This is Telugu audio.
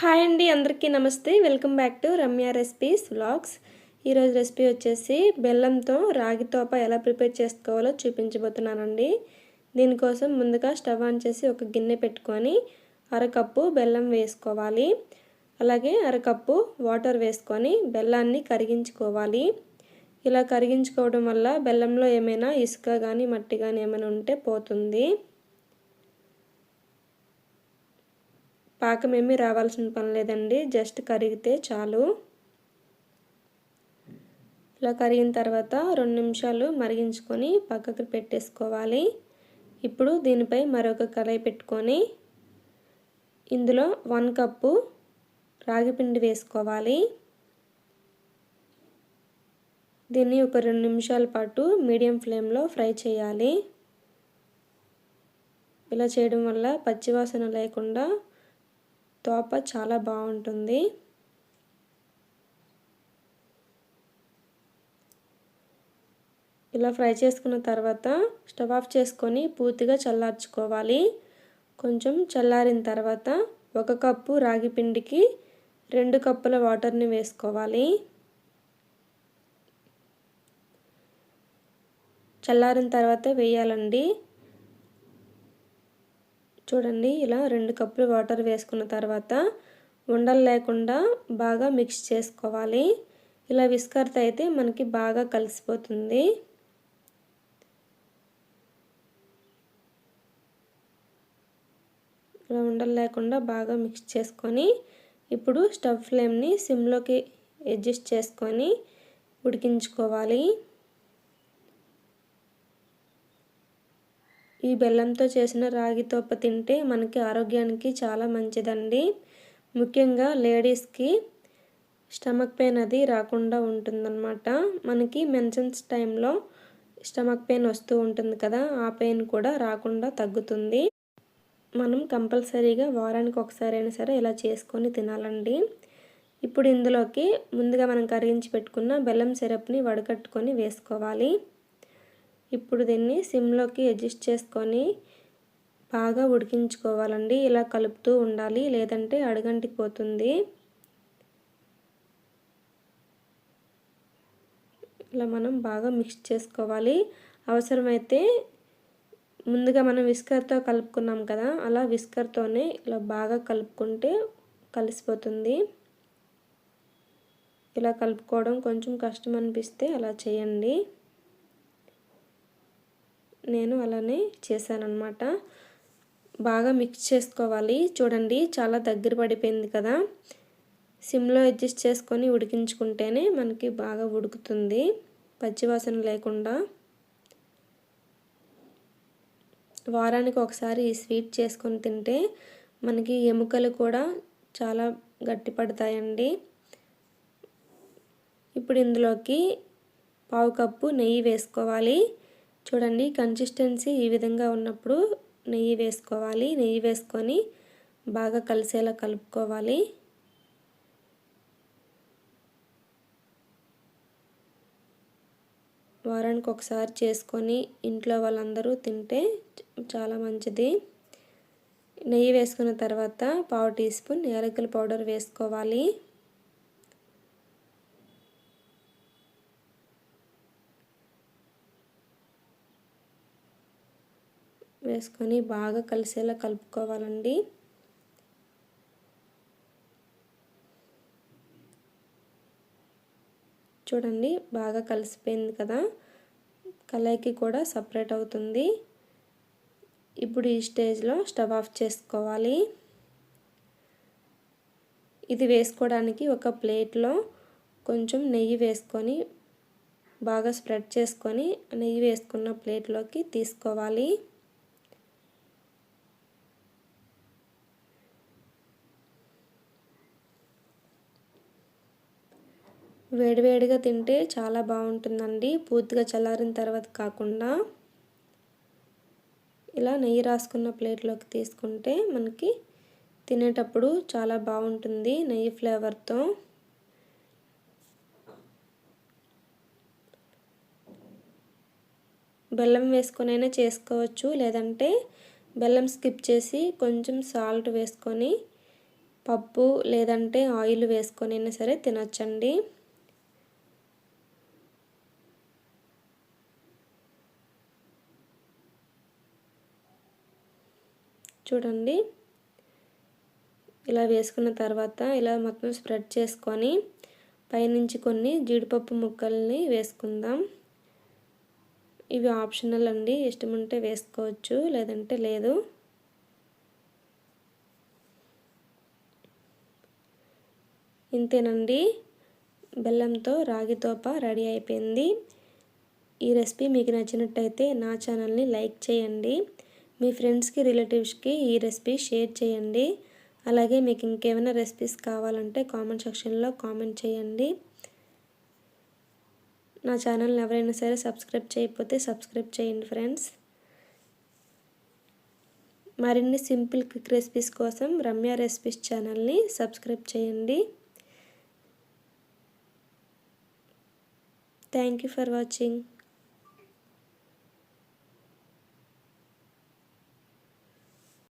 హాయ్ అండి అందరికీ నమస్తే. Welcome back to Ramya recipes vlogs. ఈరోజు రెసిపీ వచ్చేసి బెల్లంతో రాగి తోప ఎలా ప్రిపేర్ చేసుకోవాలో చూపించబోతున్నానండి. దీనికోసం ముందుగా స్టవ్ ఆన్ చేసి ఒక గిన్నె పెట్టుకొని అరకప్పు బెల్లం వేసుకోవాలి. అలాగే అరకప్పు వాటర్ వేసుకొని బెల్లాన్ని కరిగించుకోవాలి. ఇలా కరిగించుకోవడం వల్ల బెల్లంలో ఏమైనా ఇసుక కానీ మట్టి కానీ ఏమైనా ఉంటే పోతుంది. పాకం ఏమీ రావాల్సిన పని లేదండి. జస్ట్ కరిగితే చాలు. ఇలా కరిగిన తర్వాత రెండు నిమిషాలు మరిగించుకొని పక్కకు పెట్టేసుకోవాలి. ఇప్పుడు దీనిపై మరొక కడాయి పెట్టుకొని ఇందులో వన్ కప్పు రాగిపిండి వేసుకోవాలి. దీన్ని ఒక రెండు నిమిషాల పాటు మీడియం ఫ్లేమ్లో ఫ్రై చేయాలి. ఇలా చేయడం వల్ల పచ్చివాసన లేకుండా తోప చాలా బాగుంటుంది. ఇలా ఫ్రై చేసుకున్న తర్వాత స్టవ్ ఆఫ్ చేసుకొని పూర్తిగా చల్లార్చుకోవాలి. కొంచెం చల్లారిన తర్వాత ఒక కప్పు రాగి పిండికి రెండు కప్పుల వాటర్ని వేసుకోవాలి. చల్లారిన తర్వాత వేయాలండి. చూడండి ఇలా రెండు కప్పులు వాటర్ వేసుకున్న తర్వాత ఉండలు లేకుండా బాగా మిక్స్ చేసుకోవాలి. ఇలా విస్కర్తో అయితే మనకి బాగా కలిసిపోతుంది. ఇలా ఉండలు లేకుండా బాగా మిక్స్ చేసుకొని ఇప్పుడు స్టవ్ ఫ్లేమ్ని సిమ్లోకి అడ్జస్ట్ చేసుకొని ఉడికించుకోవాలి. ఈ బెల్లంతో చేసిన రాగి తోప తింటే మనకి ఆరోగ్యానికి చాలా మంచిదండి. ముఖ్యంగా లేడీస్కి స్టమక్ పెయిన్ అది రాకుండా ఉంటుందన్నమాట. మనకి మెన్షన్స్ టైంలో స్టమక్ పెయిన్ వస్తూ ఉంటుంది కదా ఆ పెయిన్ కూడా రాకుండా తగ్గుతుంది. మనం కంపల్సరీగా వారానికి ఒకసారి అయినా సరే ఇలా చేసుకొని తినాలండి. ఇప్పుడు ఇందులోకి ముందుగా మనం కరిగించి పెట్టుకున్న బెల్లం సిరప్ని వడకట్టుకొని వేసుకోవాలి. ఇప్పుడు దీన్ని సిమ్లోకి అడ్జస్ట్ చేసుకొని బాగా ఉడికించుకోవాలండి. ఇలా కలుపుతూ ఉండాలి. లేదంటే అడుగంటిపోతుంది ఇలా మనం బాగా మిక్స్ చేసుకోవాలి. అవసరమైతే ముందుగా మనం విస్కర్తో కలుపుకున్నాం కదా అలా విస్కర్తోనే ఇలా బాగా కలుపుకుంటే కలిసిపోతుంది. ఇలా కలుపుకోవడం కొంచెం కష్టం అనిపిస్తే అలా చేయండి. నేను అలానే చేశానమాట బాగా మిక్స్ చేసుకోవాలి. చూడండి చాలా దగ్గర పడిపోయింది కదా. సిమ్లో అడ్జస్ట్ చేసుకొని ఉడికించుకుంటేనే మనకి బాగా ఉడుకుతుంది. పచ్చివాసన లేకుండా. వారానికి ఒకసారి ఈ స్వీట్ చేసుకొని తింటే మనకి ఎముకలు కూడా చాలా గట్టి పడతాయండి. ఇప్పుడు ఇందులోకి పావు కప్పు నెయ్యి వేసుకోవాలి. చూడండి కన్సిస్టెన్సీ ఈ విధంగా ఉన్నప్పుడు నెయ్యి వేసుకోవాలి. నెయ్యి వేసుకొని బాగా కలిసేలా కలుపుకోవాలి. వారానికి ఒకసారి చేసుకొని ఇంట్లో వాళ్ళందరూ తింటే చాలా మంచిది. నెయ్యి వేసుకున్న తర్వాత పావు టీ స్పూన్ యాలకుల పౌడర్ వేసుకోవాలి. వేసుకొని బాగా కలిసేలా కలుపుకోవాలండి. చూడండి బాగా కలిసిపోయింది కదా? కలాయికి కూడా సపరేట్ అవుతుంది. ఇప్పుడు ఈ స్టేజ్లో స్టవ్ ఆఫ్ చేసుకోవాలి. ఇది వేసుకోవడానికి ఒక ప్లేట్లో కొంచెం నెయ్యి వేసుకొని బాగా స్ప్రెడ్ చేసుకొని నెయ్యి వేసుకున్న ప్లేట్లోకి తీసుకోవాలి. వేడివేడిగా తింటే చాలా బాగుంటుందండి. పూర్తిగా చల్లారిన తర్వాత కాకుండా ఇలా నెయ్యి రాసుకున్న ప్లేట్లోకి తీసుకుంటే మనకి తినేటప్పుడు చాలా బాగుంటుంది నెయ్యి ఫ్లేవర్తో. బెల్లం వేసుకొనైనా చేసుకోవచ్చు లేదంటే బెల్లం స్కిప్ చేసి కొంచెం సాల్ట్ వేసుకొని పప్పు లేదంటే ఆయిల్ వేసుకొని అయినా సరే తినొచ్చండి. చూడండి. ఇలా వేసుకున్న తర్వాత ఇలా మొత్తం స్ప్రెడ్ చేసుకొని పైనుంచి కొన్ని జీడిపప్పు ముక్కల్ని వేసుకుందాం. ఇవి ఆప్షనల్ అండి. ఇష్టం ఉంటే వేసుకోవచ్చు లేదంటే లేదు. ఇంతేనండి. బెల్లంతో రాగితోప రెడీ అయిపోయింది. ఈ రెసిపీ మీకు నచ్చినట్టయితే నా ఛానల్ని లైక్ చేయండి. మీ ఫ్రెండ్స్కి రిలేటివ్స్కి ఈ రెసిపీ షేర్ చేయండి. అలాగే మీకు ఇంకేమైనా రెసిపీస్ కావాలంటే కామెంట్ సెక్షన్లో కామెంట్ చేయండి. నా ఛానల్ని ఎవరైనా సరే సబ్స్క్రైబ్ చేయకపోతే సబ్స్క్రైబ్ చేయండి ఫ్రెండ్స్. మరిన్ని సింపుల్ క్విక్ రెసిపీస్ కోసం రమ్య రెసిపీస్ ఛానల్ని సబ్స్క్రైబ్ చేయండి. Thank you for watching.